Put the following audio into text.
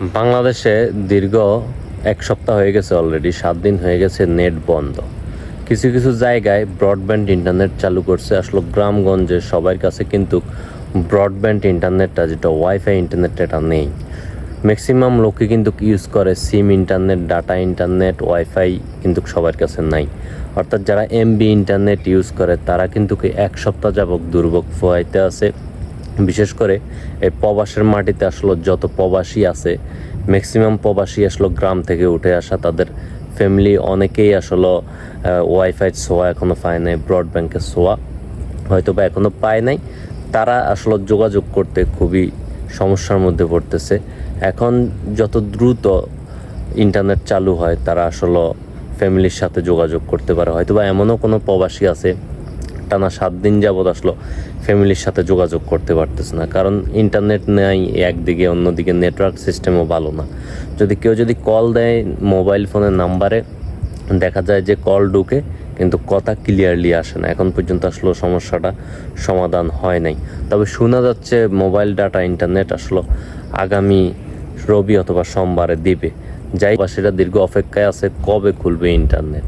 বাংলাদেশে দীর্ঘ এক সপ্তাহ হয়ে গেছে অলরেডি সাত দিন হয়ে গেছে নেট বন্ধ। কিছু কিছু জায়গায় ব্রডব্যান্ড ইন্টারনেট চালু করছে। আসলে গ্রামগঞ্জে সবার কাছে কিন্তু ব্রডব্যান্ড ইন্টারনেটটা যেটা ওয়াইফাই ইন্টারনেট এটা নেই। ম্যাক্সিমাম লোকে কিন্তু ইউজ করে SIM internet data internet wifi কিন্তু সবার কাছে নাই। অর্থাৎ যারা এমবি ইন্টারনেট ইউজ করে, তারা কিন্তু এক সপ্তাহ যাবক দুর্ভোগ ফোয়াইতে আছে। বিশেষ করে এই প্রবাসের মাটিতে আসলে যত প্রবাসী আছে ম্যাক্সিমাম প্রবাসী আসলে গ্রাম থেকে উঠে আসা তাদের ফ্যামিলি অনেকেই আসলে ওয়াইফাই ছোঁয়া, এখনও পায় নাই ব্রডব্যান্ডের ছোঁয়া হয়তো বা এখনও পায় নাই। তারা আসলে যোগাযোগ করতে খুবই সমস্যার মধ্যে পড়তেছে। এখন যত দ্রুত ইন্টারনেট চালু হয়, তারা আসলে ফ্যামিলির সাথে যোগাযোগ করতে পারে। হয়তো বা এমনও কোনো প্রবাসী আছে টানা সাত দিন যাবৎ আসলো, ফ্যামিলির সাথে যোগাযোগ করতে পারতেছে না। কারণ ইন্টারনেট নেই, একদিকে, অন্যদিকে নেটওয়ার্ক সিস্টেমও ভালো না। যদি কেউ যদি কল দেয় মোবাইল ফোনের নাম্বারে দেখা যায় যে কল ঢুকে, কিন্তু কথা ক্লিয়ারলি আসে না। এখন পর্যন্ত আসলে সমস্যাটা সমাধান হয় নাই। তবে শোনা যাচ্ছে মোবাইল ডাটা ইন্টারনেট আসলে আগামী রবি অথবা সোমবারে দিবে। যাই বা সেটা দীর্ঘ অপেক্ষায় আছে, কবে খুলবে ইন্টারনেট